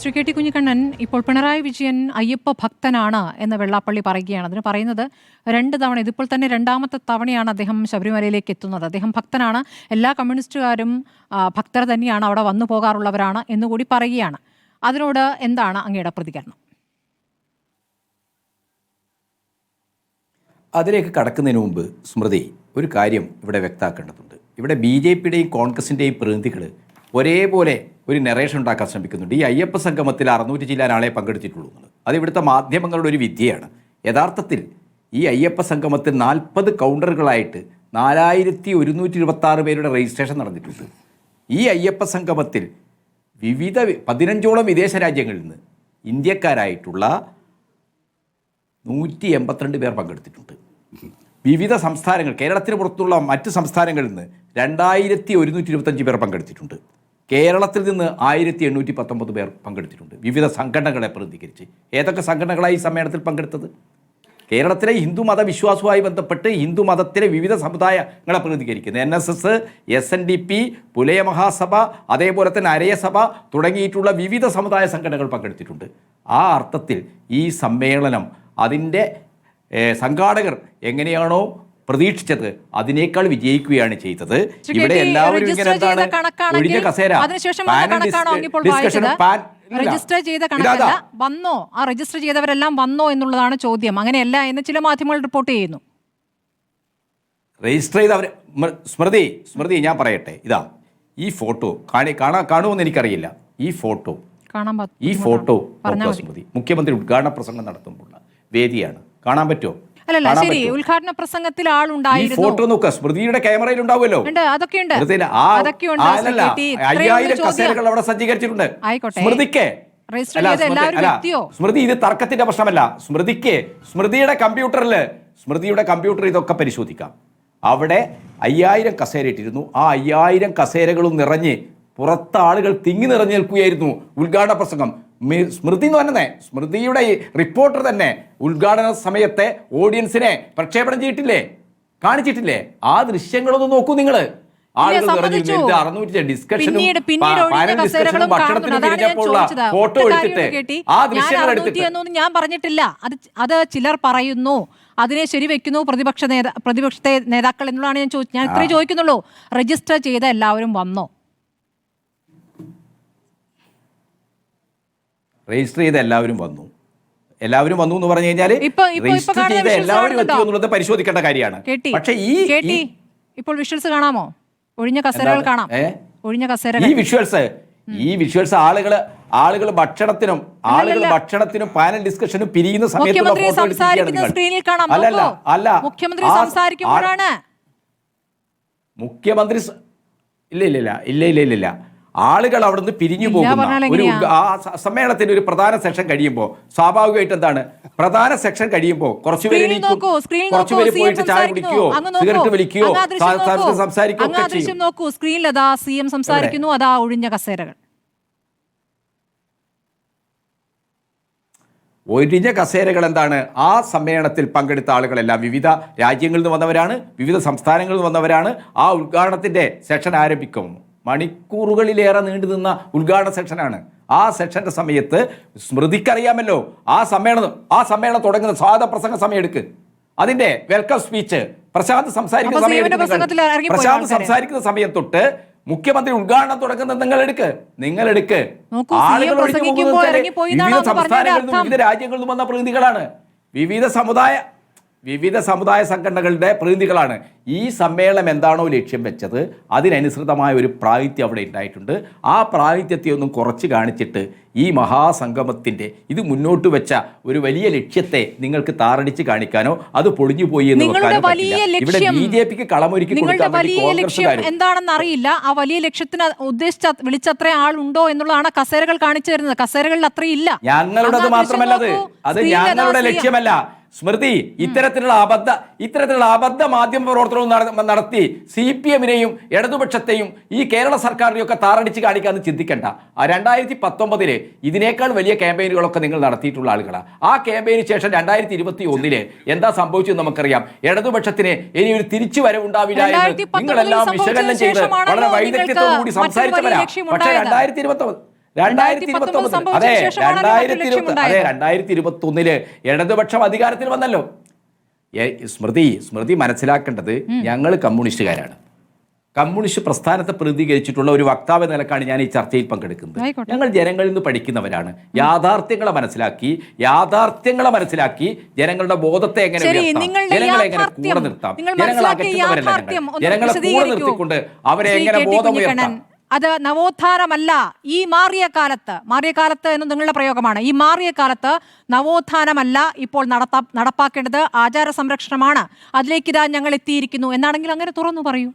Shri K T Kunhikannan ഇപ്പോൾ പിണറായി വിജയൻ അയ്യപ്പ ഭക്തനാണ് എന്ന് വെള്ളാപ്പള്ളി പറയുകയാണ്. അതിന് പറയുന്നത് രണ്ട് തവണ ഇതിപ്പോൾ തന്നെ രണ്ടാമത്തെ തവണയാണ് അദ്ദേഹം ശബരിമലയിലേക്ക് എത്തുന്നത്. അദ്ദേഹം ഭക്തനാണ്. എല്ലാ കമ്മ്യൂണിസ്റ്റുകാരും ഭക്തർ തന്നെയാണ് അവിടെ വന്നു പോകാറുള്ളവരാണ് എന്നുകൂടി പറയുകയാണ്. അതിനോട് എന്താണ് അങ്ങയുടെ പ്രതികരണം? അതിലേക്ക് കടക്കുന്നതിന് മുമ്പ് സ്മൃതി ഒരു കാര്യം ഇവിടെ വ്യക്തമാക്കേണ്ടതുണ്ട്. ഇവിടെ ബി ജെ പിയുടെയും കോൺഗ്രസിന്റെയും പ്രതിനിധികൾ ഒരേപോലെ ഒരു നെറേഷൻ ഉണ്ടാക്കാൻ ശ്രമിക്കുന്നുണ്ട്. ഈ അയ്യപ്പ സംഗമത്തിൽ അറുന്നൂറ്റി ചില ആളെ പങ്കെടുത്തിട്ടുള്ളൂ അത് ഇവിടുത്തെ മാധ്യമങ്ങളുടെ ഒരു വിദ്യയാണ്. യഥാർത്ഥത്തിൽ ഈ അയ്യപ്പ സംഗമത്തിൽ നാൽപ്പത് കൗണ്ടറുകളായിട്ട് നാലായിരത്തി ഒരുന്നൂറ്റി ഇരുപത്തി പേരുടെ രജിസ്ട്രേഷൻ നടന്നിട്ടുണ്ട്. ഈ അയ്യപ്പ സംഗമത്തിൽ വിവിധ പതിനഞ്ചോളം വിദേശ രാജ്യങ്ങളിൽ നിന്ന് ഇന്ത്യക്കാരായിട്ടുള്ള നൂറ്റി എൺപത്തിരണ്ട് പേർ പങ്കെടുത്തിട്ടുണ്ട്. വിവിധ സംസ്ഥാനങ്ങൾ കേരളത്തിന് പുറത്തുള്ള മറ്റ് സംസ്ഥാനങ്ങളിൽ നിന്ന് രണ്ടായിരത്തി ഒരുന്നൂറ്റി ഇരുപത്തഞ്ച് പേർ പങ്കെടുത്തിട്ടുണ്ട്. കേരളത്തിൽ നിന്ന് ആയിരത്തി എണ്ണൂറ്റി പത്തൊമ്പത് പേർ പങ്കെടുത്തിട്ടുണ്ട്. വിവിധ സംഘടനകളെ പ്രതികരിച്ച് ഏതൊക്കെ സംഘടനകളായി ഈ സമ്മേളനത്തിൽ പങ്കെടുത്തത്? കേരളത്തിലെ ഹിന്ദു മത വിശ്വാസവുമായി ബന്ധപ്പെട്ട് ഹിന്ദു മതത്തിലെ വിവിധ സമുദായങ്ങളെ പ്രതികരിക്കുന്നത് N S S S N D P Pulaya Mahasabha അതേപോലെ തന്നെ അരയസഭ തുടങ്ങിയിട്ടുള്ള വിവിധ സമുദായ സംഘടനകൾ പങ്കെടുത്തിട്ടുണ്ട്. ആ അർത്ഥത്തിൽ ഈ സമ്മേളനം അതിന്റെ സംഘാടകർ എങ്ങനെയാണോ പ്രതീക്ഷിച്ചത് അതിനേക്കാൾ വിജയിക്കുകയാണ് ചെയ്തത്. ഇവിടെ എല്ലാവരും ഇങ്ങനെ ചെയ്ത എന്താണ് ഒഴിഞ്ഞ കസേര. ഡിസ്കഷൻ പാൻ- രജിസ്റ്റർ ചെയ്ത കണക്കല്ല. വന്നോ? ആ രജിസ്റ്റർ ചെയ്തവരെല്ലാം വന്നോ എന്നുള്ളതാണ് ചോദ്യം. അങ്ങനെയല്ല എന്ന് ചില മാധ്യമങ്ങൾ റിപ്പോർട്ട് ചെയ്യുന്നു. രജിസ്റ്റർ ചെയ്തവർ സ്മൃതി സ്മൃതി ഞാൻ പറയട്ടെ. ഇതാ ഈ ഫോട്ടോ കാണി കാണാ കാണുമെന്ന് എനിക്കറിയില്ല. ഈ ഫോട്ടോ കാണാൻ ഈ ഫോട്ടോ സ്മൃതി. മുഖ്യമന്ത്രി ഉദ്ഘാടന പ്രസംഗം നടത്തുമ്പോഴുള്ള വേദിയാണ്. കാണാൻ പറ്റുമോ? അല്ലല്ല ശരി? ഉദ്ഘാടന പ്രസംഗത്തിൽ ആളുണ്ടായിരുന്നു ഫോട്ടോ നോക്കുക സ്മൃതിയുടെ ക്യാമറയിൽ ഉണ്ടാവുമല്ലോ. ഉണ്ട് അതൊക്കെ ഉണ്ട്. അതൊക്കെ ഉണ്ട് അയ്യായിരം കസേരകൾ അവിടെ സജ്ജീകരിച്ചിട്ടുണ്ട്. സ്മൃതിക്ക്. സ്മൃതി- ഇത് തർക്കത്തിന്റെ പ്രശ്നമല്ല. സ്മൃതിക്ക് സ്മൃതിയുടെ കമ്പ്യൂട്ടറിൽ സ്മൃതിയുടെ കമ്പ്യൂട്ടർ ഇതൊക്കെ പരിശോധിക്കാം. അവിടെ അയ്യായിരം കസേര ഇട്ടിരുന്നു. ആ അയ്യായിരം കസേരകളും നിറഞ്ഞ് പുറത്ത് ആളുകൾ തിങ്ങി നിറഞ്ഞു നിൽക്കുകയായിരുന്നു ഉദ്ഘാടന പ്രസംഗം. സ്മൃതി എന്ന് പറഞ്ഞേ സ്മൃതിയുടെ ഈ റിപ്പോർട്ടർ തന്നെ ഉദ്ഘാടന സമയത്തെ ഓഡിയൻസിനെ പ്രക്ഷേപണം ചെയ്തിട്ടില്ലേ? കാണിച്ചിട്ടില്ലേ? ആ ദൃശ്യങ്ങളൊന്നും നോക്കൂ നിങ്ങൾ പിന്നീട് പിന്നീട് പാ- ഒഴിഞ്ഞ പാനൽ കസേരകളും കാണുന്നു അതാണ് ഞാൻ ചോദിച്ചത്. കേട്ടി. ഞാൻ പറഞ്ഞിട്ടില്ല. അത് അത് ചിലർ പറയുന്നു. അതിനെ ശരിവെക്കുന്നു പ്രതിപക്ഷ നേതാ പ്രതിപക്ഷത്തെ നേതാക്കൾ എന്നുള്ളതാണ് ഞാൻ ചോദിച്ചത് ഞാൻ ഇത്രയും ചോദിക്കുന്നുള്ളൂ. രജിസ്റ്റർ ചെയ്ത എല്ലാവരും വന്നോ? രജിസ്റ്റർ ചെയ്ത എല്ലാവരും വന്നു. എല്ലാവരും വന്നു എന്ന് പറഞ്ഞു കഴിഞ്ഞാൽ രജിസ്റ്റർ ചെയ്ത എല്ലാവരും എത്തി എന്നുള്ളത് പരിശോധിക്കേണ്ട കാര്യമാണ്. പക്ഷേ ഈ ഇപ്പോൾ വിഷ്വൽസ് കാണാമോ? ഒഴിഞ്ഞ കസേരകൾ? കാണാം. ഒഴിഞ്ഞ കസേരകൾ. ഈ വിഷ്വൽസ് ഈ വിഷ്വൽസ് ആളുകൾ ആളുകൾ ഭക്ഷണത്തിനും ആളുകൾ. ഭക്ഷണത്തിനും പാനൽ ഡിസ്കഷനും പിരിയുന്ന സമയത്തുള്ള അല്ലല്ല. അല്ല. മുഖ്യമന്ത്രി സംസാരിക്കുമ്പോഴാണ്. മുഖ്യമന്ത്രി ഇല്ല ഇല്ല ഇല്ല ഇല്ല ഇല്ല ഇല്ല. ആളുകൾ അവിടെ നിന്ന് പിരിഞ്ഞു പോകുന്ന ഒരു ആ സമ്മേളനത്തിന് സമ്മേളനത്തിന്റെ ഒരു പ്രധാന സെക്ഷൻ കഴിയുമ്പോൾ സ്വാഭാവികമായിട്ട് എന്താണ്? പ്രധാന സെക്ഷൻ കഴിയുമ്പോൾ കുറച്ചുപേര് കുറച്ചുപേര് പോയിട്ട് ചായ. കുടിക്കുകയോ സിഗരറ്റ് വലിക്കുകയോ. സംസാരിക്കുകയോ നോക്കൂ. സ്ക്രീനിൽ അതാ സി എം സംസാരിക്കുന്നു അതാ ഒഴിഞ്ഞ കസേരകൾ. കസേരകൾ എന്താണ്? ആ സമ്മേളനത്തിൽ പങ്കെടുത്ത ആളുകളെല്ലാം വിവിധ രാജ്യങ്ങളിൽ നിന്ന് വന്നവരാണ് വിവിധ സംസ്ഥാനങ്ങളിൽ നിന്ന് വന്നവരാണ്. ആ ഉദ്ഘാടനത്തിന്റെ സെക്ഷൻ ആരംഭിക്കും. മണിക്കൂറുകളിലേറെ നീണ്ടു നിന്ന ഉദ്ഘാടന സെക്ഷനാണ്. ആ സെക്ഷന്റെ സമയത്ത് സ്മൃതിക്കറിയാമല്ലോ. ആ സമ്മേളനം ആ സമ്മേളനം തുടങ്ങുന്ന സ്വാഗത പ്രസംഗ സമയം എടുക്ക് അതിന്റെ വെൽക്കം സ്പീച്ച് പ്രശാന്ത് സംസാരിക്കുന്ന സമയം പ്രശാന്ത് സംസാരിക്കുന്ന സമയം തൊട്ട് മുഖ്യമന്ത്രി ഉദ്ഘാടനം തുടങ്ങുന്നത് നിങ്ങൾ എടുക്ക്. നിങ്ങൾ എടുക്ക്. ആളുകൾ ഒഴിഞ്ഞു പ്രസംഗിക്കുമ്പോൾ പോകുന്നത് വിവിധ സംസ്ഥാനങ്ങളിൽ നിന്നും വിവിധ രാജ്യങ്ങളിൽ നിന്നും വന്ന പ്രതിനിധികളാണ്. വിവിധ സമുദായ വിവിധ സമുദായ സംഘടനകളുടെ പ്രതിനിധികളാണ്. ഈ സമ്മേളനം എന്താണോ ലക്ഷ്യം വെച്ചത് അതിനനുസൃതമായ ഒരു പ്രാതിഥ്യം അവിടെ ഉണ്ടായിട്ടുണ്ട്. ആ പ്രാതിഥ്യത്തെ ഒന്നും കുറച്ച് കാണിച്ചിട്ട് ഈ മഹാസംഗമത്തിന്റെ ഇത് മുന്നോട്ട് വെച്ച ഒരു വലിയ ലക്ഷ്യത്തെ നിങ്ങൾക്ക് താറടിച്ച് കാണിക്കാനോ അത് പൊളിഞ്ഞു പോയി എന്ന് വെക്കാനോ പറ്റില്ല. ഇവിടെ ബി ജെ പിക്ക് കളമൊരുക്കി കൊടുക്കാൻ എന്താണെന്ന് അറിയില്ല. ആ വലിയ ലക്ഷ്യത്തിന് ഉദ്ദേശിച്ച വിളിച്ചത്ര ആളുണ്ടോ എന്നുള്ളതാണ് കസേരകൾ കാണിച്ചു തരുന്നത്. കസേരകളിൽ അത്രയില്ല. ഞങ്ങളുടേത് മാത്രമല്ല അതാ ഞങ്ങളുടെ ലക്ഷ്യമല്ല. സ്മൃതി ഇത്തരത്തിലുള്ള അബദ്ധ ഇത്തരത്തിലുള്ള അബദ്ധ മാധ്യമ പ്രവർത്തനവും നടത്തി സി പി എമ്മിനെയും ഇടതുപക്ഷത്തെയും ഈ കേരള സർക്കാരിനെയും ഒക്കെ താറടിച്ച് കാണിക്കാമെന്ന് ചിന്തിക്കേണ്ട. ആ രണ്ടായിരത്തി പത്തൊമ്പതിൽ ഇതിനേക്കാൾ വലിയ ക്യാമ്പയിനുകളൊക്കെ നിങ്ങൾ നടത്തിയിട്ടുള്ള ആളുകളാണ് ആ ക്യാമ്പയിന് ശേഷം രണ്ടായിരത്തി ഇരുപത്തി ഒന്നിൽ എന്താ സംഭവിച്ചത് നമുക്കറിയാം. ഇടതുപക്ഷത്തിന് ഇനി ഒരു തിരിച്ചു വരവുണ്ടാവില്ല എന്ന് 2019 നിങ്ങളെല്ലാം വിശകലനം ചെയ്ത് വളരെ വൈദഗ്ധ്യത്തോടു കൂടി നിങ്ങൾക്ക് മറ്റൊരു വലിയ സംസാരിച്ചവരാ. പക്ഷേ. രണ്ടായിരത്തി ഇരുപത്തി രണ്ടായിരത്തി ഇരുപത്തി ഒമ്പത് അതെ രണ്ടായിരത്തി ഇരുപത്തി. അതെ രണ്ടായിരത്തി ഇരുപത്തി ഒന്നിൽ ഇടതുപക്ഷം അധികാരത്തിൽ വന്നല്ലോ. സ്മൃതി സ്മൃതി മനസ്സിലാക്കേണ്ടത് ഞങ്ങൾ കമ്മ്യൂണിസ്റ്റുകാരാണ്. കമ്മ്യൂണിസ്റ്റ് പ്രസ്ഥാനത്തെ പ്രതികരിച്ചിട്ടുള്ള ഒരു വക്താവ് നിലക്കാണ് ഞാൻ ഈ ചർച്ചയിൽ പങ്കെടുക്കുന്നത്. ഞങ്ങൾ ജനങ്ങളിൽ നിന്ന് പഠിക്കുന്നവരാണ്. യാഥാർത്ഥ്യങ്ങളെ മനസ്സിലാക്കി യാഥാർത്ഥ്യങ്ങളെ മനസ്സിലാക്കി ജനങ്ങളുടെ ബോധത്തെ എങ്ങനെ ജനങ്ങളെ എങ്ങനെ കൂടെ നിർത്താം? ജനങ്ങളെ അകറ്റുന്നവരല്ല ജനങ്ങളെ കൂടെ നിർത്തിക്കൊണ്ട് അവരെ എങ്ങനെ കെ അത് നവോത്ഥാനമല്ല ഈ മാറിയ കാലത്ത് മാറിയ കാലത്ത് എന്ന് നിങ്ങളുടെ പ്രയോഗമാണ്. ഈ മാറിയ കാലത്ത് നവോത്ഥാനമല്ല ഇപ്പോൾ നടത്താ നടപ്പാക്കേണ്ടത് ആചാര സംരക്ഷണമാണ് അതിലേക്ക് ഇതാ ഞങ്ങൾ എത്തിയിരിക്കുന്നു. എന്നാണെങ്കിൽ അങ്ങനെ തുറന്നു പറയൂ.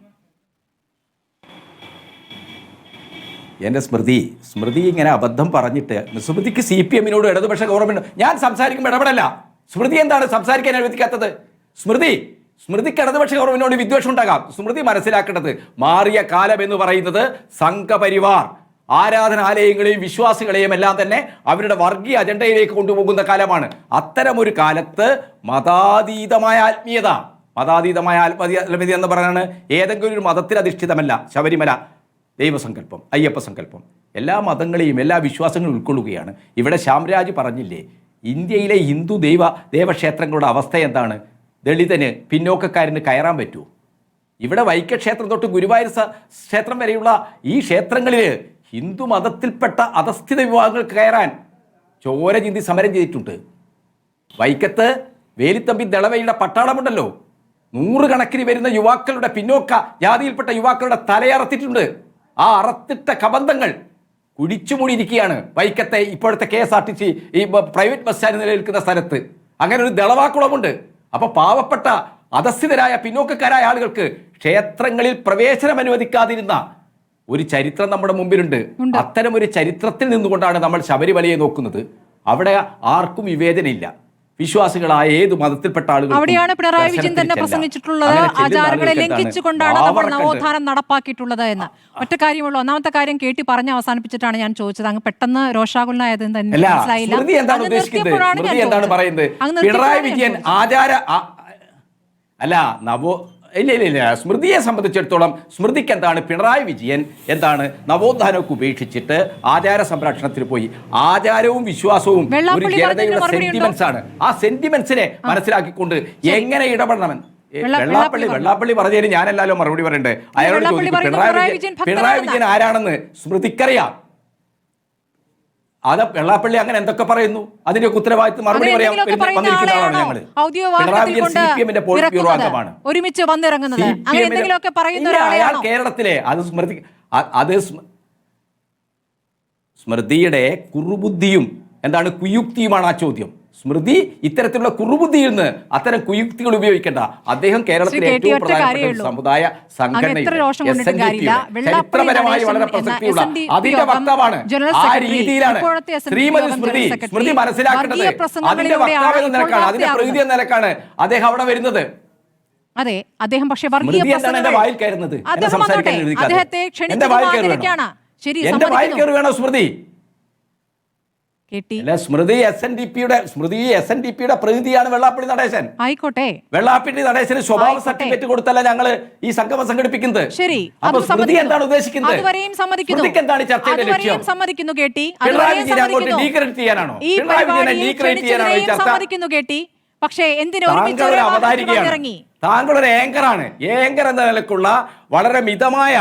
എന്റെ സ്മൃതി സ്മൃതി ഇങ്ങനെ അബദ്ധം പറഞ്ഞിട്ട് സ്മൃതിക്ക് സി പി എമ്മിനോട് ഇടതുപക്ഷ ഗവൺമെന്റ് ഞാൻ സംസാരിക്കുമ്പോൾ ഇടപെടല്ല. സ്മൃതി എന്താണ് സംസാരിക്കാൻ അനുവദിക്കാത്തത്? സ്മൃതി സ്മൃതിക്ക് ഇടതുപക്ഷ ഗവൺമെന്റിനോട് വിദ്വേഷം ഉണ്ടാകാം സ്മൃതി മനസ്സിലാക്കേണ്ടത് മാറിയ കാലം എന്ന് പറയുന്നത് സംഘപരിവാർ ആരാധനാലയങ്ങളെയും വിശ്വാസികളെയും എല്ലാം തന്നെ അവരുടെ വർഗീയ അജണ്ടയിലേക്ക് കൊണ്ടുപോകുന്ന കാലമാണ്. അത്തരമൊരു കാലത്ത് മതാതീതമായ ആത്മീയത മതാതീതമായ ആത്മീയത എന്ന് പറയുന്നത് ഏതെങ്കിലും ഒരു മതത്തിൽ അധിഷ്ഠിതമല്ല ശബരിമല ദൈവസങ്കല്പം അയ്യപ്പ സങ്കല്പം. എല്ലാ മതങ്ങളെയും എല്ലാ വിശ്വാസങ്ങളും ഉൾക്കൊള്ളുകയാണ്. ഇവിടെ ശ്യാംരാജ് പറഞ്ഞില്ലേ ഇന്ത്യയിലെ ഹിന്ദു ദൈവ ദേവക്ഷേത്രങ്ങളുടെ അവസ്ഥ എന്താണ്? ദളിതന് പിന്നോക്കക്കാരന് കയറാൻ പറ്റുമോ ഇവിടെ വൈക്കക്ഷേത്രം തൊട്ട് ഗുരുവായൂർ ക്ഷേത്രം വരെയുള്ള ഈ ക്ഷേത്രങ്ങളിൽ ഹിന്ദു മതത്തിൽപ്പെട്ട അധസ്ഥിത വിഭാഗങ്ങൾ കയറാൻ ചോര ചിന്തി സമരം ചെയ്തിട്ടുണ്ട്. വൈക്കത്ത് വേലിത്തമ്പി ദളവയുടെ പട്ടാളമുണ്ടല്ലോ. നൂറുകണക്കിന് വരുന്ന യുവാക്കളുടെ പിന്നോക്ക ജാതിയിൽപ്പെട്ട യുവാക്കളുടെ തലയറത്തിട്ടുണ്ട്. ആ അറത്തിട്ട കബന്ധങ്ങൾ കുഴിച്ചുമൂടിയിരിക്കുകയാണ് വൈക്കത്തെ ഇപ്പോഴത്തെ K S R T C ഈ പ്രൈവറ്റ് ബസ് സ്റ്റാൻഡ് നിലനിൽക്കുന്ന സ്ഥലത്ത്. അങ്ങനെ ഒരു ദളവാക്കുളമുണ്ട്. അപ്പൊ പാവപ്പെട്ട അധസ്ഥിതരായ പിന്നോക്കക്കാരായ ആളുകൾക്ക് ക്ഷേത്രങ്ങളിൽ പ്രവേശനം അനുവദിക്കാതിരുന്ന ഒരു ചരിത്രം നമ്മുടെ മുമ്പിലുണ്ട്. അത്തരം ഒരു ചരിത്രത്തിൽ നിന്നുകൊണ്ടാണ് നമ്മൾ ശബരിമലയെ നോക്കുന്നത്. അവിടെ ആർക്കും വിവേചനയില്ല വിശ്വാസികളായ ഏത് മതത്തിൽപ്പെട്ട ആളുകൾ അവിടെയാണ് പിണറായി വിജയൻ തന്നെ പ്രസംഗിച്ചിട്ടുള്ളത്. ആചാരങ്ങളെ ലംഘിച്ചുകൊണ്ടാണ് നമ്മൾ നവോത്ഥാനം നടപ്പാക്കിയിട്ടുള്ളത് എന്ന്. ഒറ്റ കാര്യമുള്ളൂ. ഒന്നാമത്തെ കാര്യം കേട്ടി പറഞ്ഞ് അവസാനിപ്പിച്ചിട്ടാണ് ഞാൻ ചോദിച്ചത്. അങ്ങ് പെട്ടെന്ന് രോഷാകുലനായത് തന്നെ മനസ്സിലായില്ല. പിണറായി വിജയൻ ആചാര അല്ല നവോ ഇല്ല ഇല്ല ഇല്ല. സ്മൃതിയെ സംബന്ധിച്ചിടത്തോളം സ്മൃതിക്ക് എന്താണ് പിണറായി വിജയൻ എന്താണ് നവോത്ഥാനമൊക്കെ ഉപേക്ഷിച്ചിട്ട് ആചാര സംരക്ഷണത്തിൽ പോയി. ആചാരവും വിശ്വാസവും ഒരു ജനതയുടെ സെന്റിമെന്റ്സ് ആണ്. ആ സെന്റിമെന്റ്സിനെ മനസ്സിലാക്കിക്കൊണ്ട് എങ്ങനെ ഇടപെടണമെന്ന്? വെള്ളാപ്പള്ളി വെള്ളാപ്പള്ളി പറഞ്ഞതിന് ഞാനല്ലോ മറുപടി പറയണ്ടേ? അയാളോട് ചോദിക്കും പിണറായി വിജയൻ പിണറായി വിജയൻ ആരാണെന്ന് സ്മൃതിക്കറിയാം. അത് വെള്ളാപ്പള്ളി അങ്ങനെ എന്തൊക്കെ പറയുന്നു? അതിന്റെയൊക്കെ ഉത്തരവാദിത്വം മറുപടി പറയാൻ വന്നിരിക്കുന്ന ആളാണ്? ഞങ്ങൾ. പിണറായി വിജയൻ സി പി എമ്മിന്റെ പോളിറ്റ് ബ്യൂറോ അംഗമാണ് ഒരുമിച്ച് വന്നിറങ്ങുന്നത് അയാൾ കേരളത്തിലെ അത് സ്മൃതി അത് സ്മൃതിയുടെ കുറുബുദ്ധിയും എന്താണ് കുയുക്തിയുമാണ് ആ ചോദ്യം. സ്മൃതി ഇത്തരത്തിലുള്ള കുറുബുദ്ധിയിൽ നിന്ന് അത്തരം കുയുക്തികൾ ഉപയോഗിക്കേണ്ട. അദ്ദേഹം കേരളത്തിലെ ഏറ്റവും പ്രധാനപ്പെട്ട. സമുദായ ചരിത്രപരമായി വളരെ പ്രസക്തിയുള്ള അതിന്റെ വക്താവാണ്. ആ രീതിയിലാണ് ശ്രീമതി സ്മൃതി. സ്മൃതി മനസ്സിലാക്കേണ്ടത് അതിന്റെ വക്താവ് എന്ന നിലക്കാണ്. അതിന്റെ പ്രകൃതി എന്ന നിലക്കാണ് അദ്ദേഹം അവിടെ വരുന്നത്. അതെ അദ്ദേഹം പക്ഷേ വർഗീയ. അദ്ദേഹത്തെ. ശരി എന്റെ വായിൽ. കയറി വേണോ Smruthi? Smruthi S N D പിയുടെ സ്മൃതി എസ് എൻ ഡി പിയുടെ പ്രതിനിധിയാണ് വെള്ളാപ്പള്ളി നടേശൻ. ആയിക്കോട്ടെ. വെള്ളാപ്പള്ളി നടേശന് സ്വഭാവ. സർട്ടിഫിക്കറ്റ് കൊടുത്തല്ല ഞങ്ങൾ ഈ സംഗമം സംഘടിപ്പിക്കുന്നത്. ശരി അപ്പൊ സ്മൃതി. എന്താണ് ഉദ്ദേശിക്കുന്നത്? അതുവരെയും സമ്മതിക്കുന്നു. സ്മൃതിക്ക് എന്താണ് ചർച്ചയുടെ അതുവരെയും ലക്ഷ്യം? സമ്മതിക്കുന്നു കേട്ടി പിണറായി അതുവരെയും വിജയനെ അങ്ങോട്ട് സമ്മതിക്കുന്നു. ഡീക്രെഡിറ്റ് ചെയ്യാനാണോ? പിണറായി വിജയനെ പരിപാടിയിൽ ചെയ്യാനാണോ ഈ ചർച്ച? സമ്മതിക്കുന്നു കേട്ടി പക്ഷേ എന്തിനു താങ്കൾ ഒരു ഏങ്കറാണ്. ഏങ്കർ എന്ന നിലക്കുള്ള വളരെ മിതമായ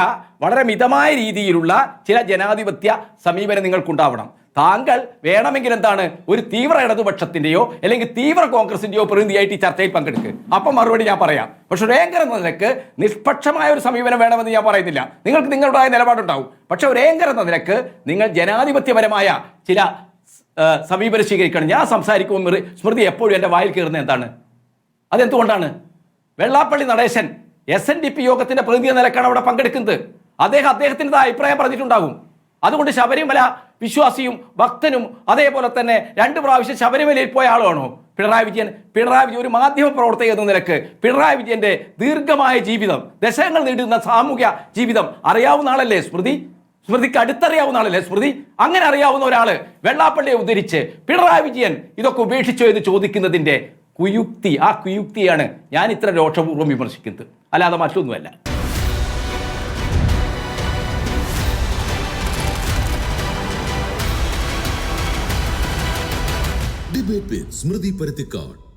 വളരെ മിതമായ രീതിയിലുള്ള ചില ജനാധിപത്യ സമീപനം നിങ്ങൾക്കുണ്ടാവണം. താങ്കൾ വേണമെങ്കിൽ എന്താണ് ഒരു തീവ്ര ഇടതുപക്ഷത്തിന്റെയോ അല്ലെങ്കിൽ തീവ്ര കോൺഗ്രസിന്റെയോ പ്രതിനിധിയായിട്ട് ഈ ചർച്ചയിൽ പങ്കെടുക്കുക അപ്പം മറുപടി ഞാൻ പറയാം. പക്ഷെ ഒരു എന്ന നിലയ്ക്ക് നിഷ്പക്ഷമായ ഒരു സമീപനം വേണമെന്ന് ഞാൻ പറയുന്നില്ല. നിങ്ങൾക്ക് നിങ്ങളുടേതായ നിലപാടുണ്ടാവും. പക്ഷെ ഒരു എന്ന നിലയ്ക്ക് നിങ്ങൾ ജനാധിപത്യപരമായ ചില സമീപനം സ്വീകരിക്കണം ഞാൻ സംസാരിക്കുമ്പോൾ സ്മൃതി എപ്പോഴും എന്റെ വായിൽ കയറുന്നത് എന്താണ്? അതെന്തുകൊണ്ടാണ്? Vellappally Natesan S N D P യോഗത്തിന്റെ പ്രതിനിധി നിലക്കാണ് അവിടെ പങ്കെടുക്കുന്നത്. അദ്ദേഹം അദ്ദേഹത്തിന്റെ അഭിപ്രായം പറഞ്ഞിട്ടുണ്ടാകും. അതുകൊണ്ട് ശബരിമല വിശ്വാസിയും ഭക്തനും അതേപോലെ തന്നെ രണ്ട് പ്രാവശ്യം ശബരിമലയിൽ പോയ ആളുമാണോ പിണറായി വിജയൻ പിണറായി വിജയൻ ഒരു മാധ്യമ പ്രവർത്തക എന്ന നിലയ്ക്ക് പിണറായി വിജയന്റെ ദീർഘമായ ജീവിതം ദശകങ്ങൾ നീണ്ടുന്ന സാമൂഹ്യ ജീവിതം അറിയാവുന്ന ആളല്ലേ സ്മൃതി? സ്മൃതിക്ക് അടുത്തറിയാവുന്ന ആളല്ലേ സ്മൃതി? അങ്ങനെ അറിയാവുന്ന ഒരാൾ വെള്ളാപ്പള്ളിയെ ഉദ്ധരിച്ച് പിണറായി വിജയൻ ഇതൊക്കെ ഉപേക്ഷിച്ചോ എന്ന് ചോദിക്കുന്നതിന്റെ കുയുക്തി ആ കുയുക്തിയാണ് ഞാൻ ഇത്ര രോഷപൂർവം വിമർശിക്കുന്നത്. അല്ലാതെ മറ്റൊന്നുമല്ല. Debate with Smruthi Paruthikkad.